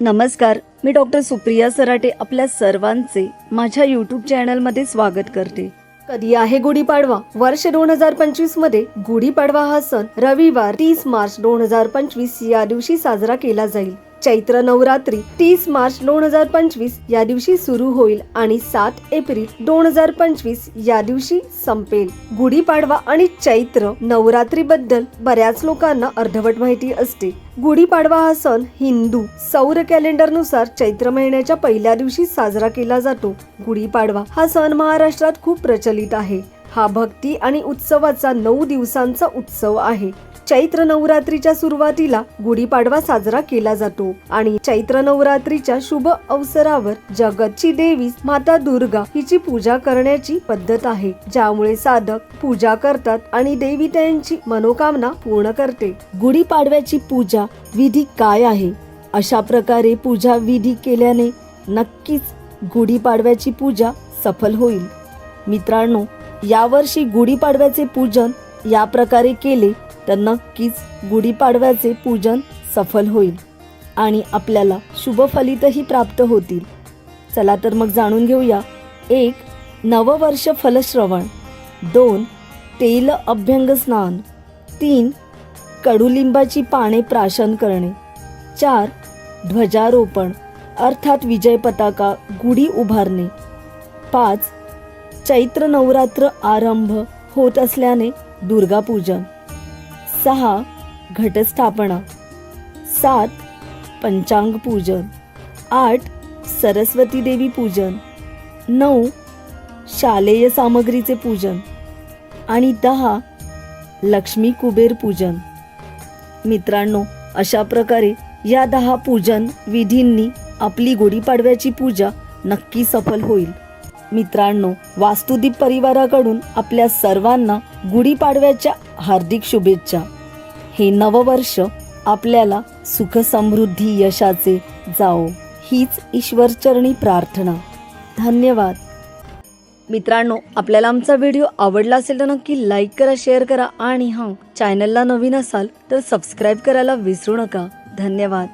नमस्कार मी डॉक्टर सुप्रिया सराटे आपल्या सर्वांचे माझ्या युट्यूब चॅनलमध्ये स्वागत करते. कधी आहे गुढीपाडवा? वर्ष दोन हजार पंचवीसमध्ये गुढीपाडवा हा सण रविवार तीस मार्च दोन हजार पंचवीस या दिवशी साजरा केला जाईल. चैत्र नवरात्री तीस मार्च दोन हजार पंचवीस या दिवशी सुरू होईल आणि सात एप्रिल दोन हजार पंचवीस या दिवशी संपेल. गुढीपाडवा आणि चैत्र नवरात्री बद्दल बऱ्याच लोकांना अर्धवट माहिती असते. गुढीपाडवा हा सण हिंदू सौर कॅलेंडरनुसार चैत्र महिन्याच्या पहिल्या दिवशी साजरा केला जातो. गुढीपाडवा हा सण महाराष्ट्रात खूप प्रचलित आहे. हा भक्ती आणि उत्सवाचा नऊ दिवसांचा उत्सव आहे. चैत्र नवरात्रीच्या सुरुवातीला गुढीपाडवा साजरा केला जातो आणि चैत्र नवरात्रीच्या शुभ अवसरावर जगतची देवी माता दुर्गा हिची पूजा करण्याची पद्धत आहे. ज्यामुळे साधक पूजा करतात आणि देवी त्यांची मनोकामना पूर्ण करते. गुढीपाडव्याची पूजा विधी काय आहे? अशा प्रकारे पूजा विधी केल्याने नक्कीच गुढीपाडव्याची पूजा सफल होईल. मित्रांनो यावर्षी गुढीपाडव्याचे पूजन या प्रकारे केले तर नक्कीच गुढीपाडव्याचे पूजन सफल होईल आणि आपल्याला शुभ फलितही प्राप्त होतील. चला तर मग जाणून घेऊया. एक नववर्ष फलश्रवण. दोन तेल अभ्यंग स्नान. तीन कडुलिंबाची पाने प्राशन करणे. चार ध्वजारोपण अर्थात विजय पताका गुढी उभारणे. पाच चैत्र नवरात्र आरंभ होत असल्याने दुर्गापूजन. सहा घटस्थापना. सात पंचांग पूजन. आठ सरस्वती देवी पूजन. नऊ शालेय सामग्रीचे पूजन. आणि दहा लक्ष्मी कुबेर पूजन. मित्रांनो अशा प्रकारे या दहा पूजन विधींनी आपली गुढीपाडव्याची पूजा नक्की सफल होईल. मित्रांनो वास्तुदीप परिवाराकडून आपल्या सर्वांना गुढीपाडव्याच्या हार्दिक शुभेच्छा. हे नववर्ष आपल्याला सुखसमृद्धी यशाचे जाओ हीच ईश्वरचरणी प्रार्थना. धन्यवाद. मित्रांनो आपल्याला आमचा व्हिडिओ आवडला असेल तर नक्की लाईक करा शेअर करा आणि हां चॅनलला नवीन असाल तर सबस्क्राईब करायला विसरू नका. धन्यवाद.